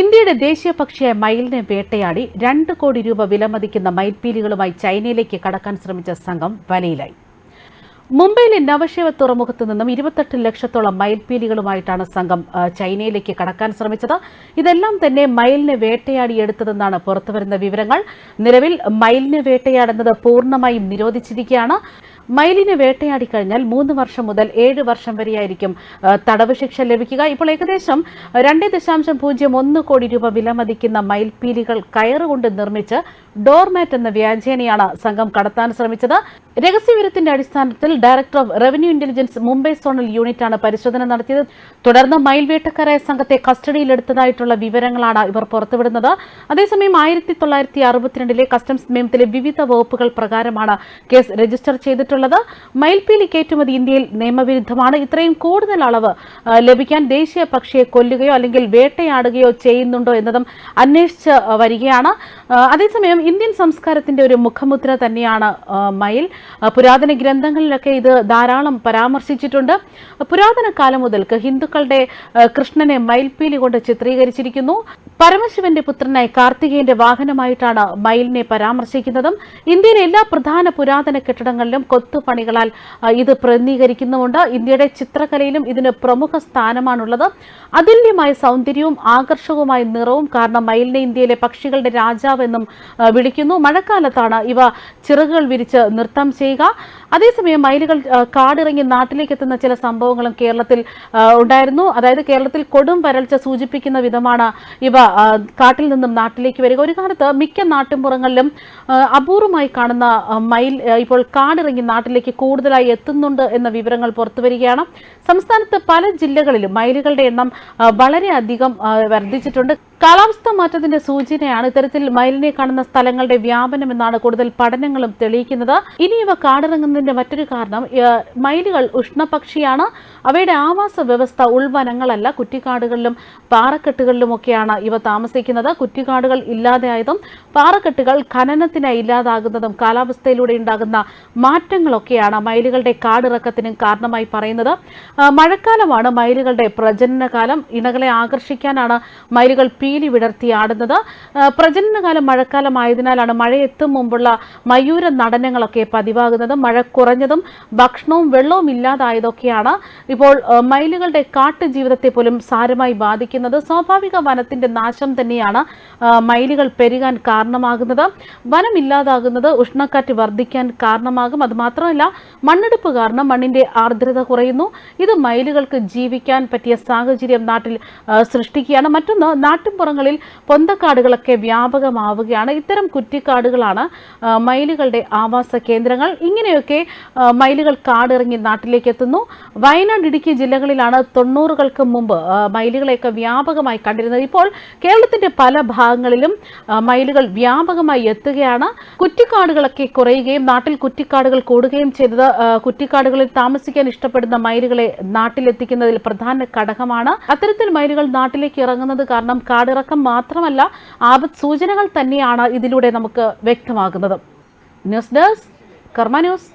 ഇന്ത്യയുടെ ദേശീയ പക്ഷിയായ മയിലിനെ വേട്ടയാടി രണ്ട് കോടി രൂപ വിലമതിക്കുന്ന മയിൽപീലികളുമായി ചൈനയിലേക്ക് കടക്കാൻ ശ്രമിച്ച സംഘം വലയിലായി. മുംബൈയിലെ നവശേവ തുറമുഖത്ത് നിന്നും ഇരുപത്തെട്ട് ലക്ഷത്തോളം മയിൽപീലികളുമായിട്ടാണ് സംഘം ചൈനയിലേക്ക് കടക്കാൻ ശ്രമിച്ചത്. ഇതെല്ലാം തന്നെ മയിലിനെ വേട്ടയാടി എടുത്തതെന്നാണ് പുറത്തുവരുന്ന വിവരങ്ങൾ. നിലവിൽ മയിലിനെ വേട്ടയാടുന്നത് പൂർണമായും നിരോധിച്ചിരിക്കുകയാണ്. മയിലിനെ വേട്ടയാടി കഴിഞ്ഞാൽ മൂന്ന് വർഷം മുതൽ ഏഴ് വർഷം വരെയായിരിക്കും തടവ് ശിക്ഷ ലഭിക്കുക. ഇപ്പോൾ ഏകദേശം രണ്ട് ദശാംശം പൂജ്യം ഒന്ന് കോടി രൂപ വിലമതിക്കുന്ന മയിൽപീലികൾ കയറുകൊണ്ട് നിർമ്മിച്ച് ഡോർമാറ്റ് എന്ന വ്യാജേനയാണ് സംഘം കടത്താൻ ശ്രമിച്ചത്. രഹസ്യവിവരത്തിന്റെ അടിസ്ഥാനത്തിൽ director of revenue intelligence Mumbai zonal യൂണിറ്റാണ് പരിശോധന നടത്തിയത്. തുടർന്ന് മയിൽ വേട്ടക്കാരായ സംഘത്തെ കസ്റ്റഡിയിലെടുത്തതായിട്ടുള്ള വിവരങ്ങളാണ് ഇവർ പുറത്തുവിടുന്നത്. അതേസമയം ആയിരത്തി തൊള്ളായിരത്തി അറുപത്തിരണ്ടിലെ കസ്റ്റംസ് നിയമത്തിലെ വിവിധ വകുപ്പുകൾ പ്രകാരമാണ് കേസ് രജിസ്റ്റർ ചെയ്തിട്ടുള്ളത്. മയിൽപീലി കയറ്റുമതി ഇന്ത്യയിൽ നിയമവിരുദ്ധമാണ്. ഇത്രയും കൂടുതൽ അളവ് ലഭിക്കാൻ ദേശീയ പക്ഷിയെ കൊല്ലുകയോ അല്ലെങ്കിൽ വേട്ടയാടുകയോ ചെയ്യുന്നുണ്ടോ എന്നതും അന്വേഷിച്ച് വരികയാണ്. അതേസമയം ഇന്ത്യൻ സംസ്കാരത്തിന്റെ ഒരു മുഖമുദ്ര തന്നെയാണ് മയിൽ. പുരാതന ഗ്രന്ഥങ്ങളിലൊക്കെ ഇത് ധാരാളം പരാമർശിച്ചിട്ടുണ്ട്. പുരാതന കാലം മുതൽക്ക് ഹിന്ദുക്കളുടെ കൃഷ്ണനെ മയിൽപ്പീലി കൊണ്ട് ചിത്രീകരിച്ചിരിക്കുന്നു. പരമശിവന്റെ പുത്രനായ കാർത്തികേയന്റെ വാഹനമായിട്ടാണ് മയിലിനെ പരാമർശിക്കുന്നതും. ഇന്ത്യയിലെ എല്ലാ പ്രധാന പുരാതന കെട്ടിടങ്ങളിലും കൊത്തുപണികളാൽ ഇത് പ്രതിനിധീകരിക്കുന്നുമുണ്ട്. ഇന്ത്യയുടെ ചിത്രകലയിലും ഇതിന് പ്രമുഖ സ്ഥാനമാണുള്ളത്. അതുല്യമായ സൗന്ദര്യവും ആകർഷകവുമായ നിറവും കാരണം മയിലിനെ ഇന്ത്യയിലെ പക്ഷികളുടെ രാജാവെന്നും വിളിക്കുന്നു. മഴക്കാലത്താണ് ഇവ ചിറകുകൾ വിരിച്ച് നൃത്തം ചെയ്യുക. അതേസമയം മയിലുകൾ കാടിറങ്ങി നാട്ടിലേക്ക് എത്തുന്ന ചില സംഭവങ്ങളും കേരളത്തിൽ ഉണ്ടായിരുന്നു. അതായത് കേരളത്തിൽ കൊടും വരൾച്ച സൂചിപ്പിക്കുന്ന വിധമാണ് ഇവ കാട്ടിൽ നിന്നും നാട്ടിലേക്ക് വരിക. ഒരു കാലത്ത് മിക്ക നാട്ടിൻപുറങ്ങളിലും അപൂർവമായി കാണുന്ന മയിൽ ഇപ്പോൾ കാടിറങ്ങി നാട്ടിലേക്ക് കൂടുതലായി എത്തുന്നുണ്ട് എന്ന വിവരങ്ങൾ പുറത്തുവരികയാണ്. സംസ്ഥാനത്ത് പല ജില്ലകളിലും മയിലുകളുടെ എണ്ണം വളരെയധികം വർദ്ധിച്ചിട്ടുണ്ട്. കാലാവസ്ഥാ മാറ്റത്തിന്റെ സൂചനയാണ് ഇത്തരത്തിൽ മയിലിനെ കാണുന്ന സ്ഥലങ്ങളുടെ വ്യാപനം എന്നാണ് കൂടുതൽ പഠനങ്ങളും തെളിയിക്കുന്നത്. ഇനി ഇവ കാടിറങ്ങുന്നതിന്റെ മറ്റൊരു കാരണം മയിലുകൾ ഉഷ്ണപക്ഷിയാണ്. അവയുടെ ആവാസ വ്യവസ്ഥ ഉൾവനങ്ങളല്ല കുറ്റിക്കാടുകളിലും പാറക്കെട്ടുകളിലുമൊക്കെയാണ് ഇവ താമസിക്കുന്നത്. കുറ്റിക്കാടുകൾ ഇല്ലാതെയായതും പാറക്കെട്ടുകൾ ഖനനത്തിനായി ഇല്ലാതാകുന്നതും കാലാവസ്ഥയിലൂടെ ഉണ്ടാകുന്ന മാറ്റങ്ങളൊക്കെയാണ് മയിലുകളുടെ കാടിറക്കത്തിനും കാരണമായി പറയുന്നത്. മഴക്കാലമാണ് മയിലുകളുടെ പ്രജനനകാലം. ഇണകളെ ആകർഷിക്കാനാണ് മയിലുകൾ പീലി വിടർത്തി ആടുന്നത്. ആ, പ്രജനനകാലം മഴക്കാലമായതിനാലാണ് മഴ എത്തും മുമ്പുള്ള മയൂര നടനങ്ങളൊക്കെ പതിവാകുന്നത് മഴ കുറഞ്ഞതും ഭക്ഷണവും വെള്ളവും ഇല്ലാതായതൊക്കെയാണ് ഇപ്പോൾ മയിലുകളുടെ കാട്ടു ജീവിതത്തെ പോലും സാരമായി ബാധിക്കുന്നത്. സ്വാഭാവിക വനത്തിന്റെ നാശം തന്നെയാണ് മയിലുകൾ പെരുകാൻ കാരണമാകുന്നത്. വനം ഇല്ലാതാകുന്നത് ഉഷ്ണക്കാറ്റ് വർദ്ധിക്കാൻ കാരണമാകും. അതുമാത്രമല്ല മണ്ണെടുപ്പ് കാരണം മണ്ണിന്റെ ആർദ്രത കുറയുന്നു. ഇത് മയിലുകൾക്ക് ജീവിക്കാൻ പറ്റിയ സാഹചര്യം നാട്ടിൽ സൃഷ്ടിക്കുകയാണ്. മറ്റൊന്ന് നാട്ടിൻപുറങ്ങളിൽ പൊന്തക്കാടുകളൊക്കെ വ്യാപകമാവുകയാണ്. ഇത്തരം കുറ്റിക്കാടുകളാണ് മയിലുകളുടെ ആവാസ കേന്ദ്രങ്ങൾ. ഇങ്ങനെയൊക്കെ മയിലുകൾ കാടിറങ്ങി നാട്ടിലേക്ക് എത്തുന്നു. വയനാട് ഇടുക്കി ജില്ലകളിലാണ് തൊണ്ണൂറുകൾക്ക് മുമ്പ് മയിലുകളെയൊക്കെ വ്യാപകമായി കണ്ടിരുന്നത്. ഇപ്പോൾ കേരളത്തിന്റെ പല ഭാഗങ്ങളിലും മയിലുകൾ വ്യാപകമായി എത്തുകയാണ്. കുറ്റിക്കാടുകളൊക്കെ കുറയുകയും നാട്ടിൽ കുറ്റിക്കാടുകൾ കൂടുകയും ചെയ്തത് കുറ്റിക്കാടുകളിൽ താമസിക്കാൻ ഇഷ്ടപ്പെടുന്ന മയിലുകളെ നാട്ടിലെത്തിക്കുന്നതിൽ പ്രധാന ഘടകമാണ്. അത്തരത്തിൽ മയിലുകൾ നാട്ടിലേക്ക് ഇറങ്ങുന്നത് കാരണം കാടിറക്കം മാത്രമല്ല ആപത് സൂചനകൾ തന്നെയാണ് ഇതിലൂടെ നമുക്ക് വ്യക്തമാകുന്നത്. News desk Karma news.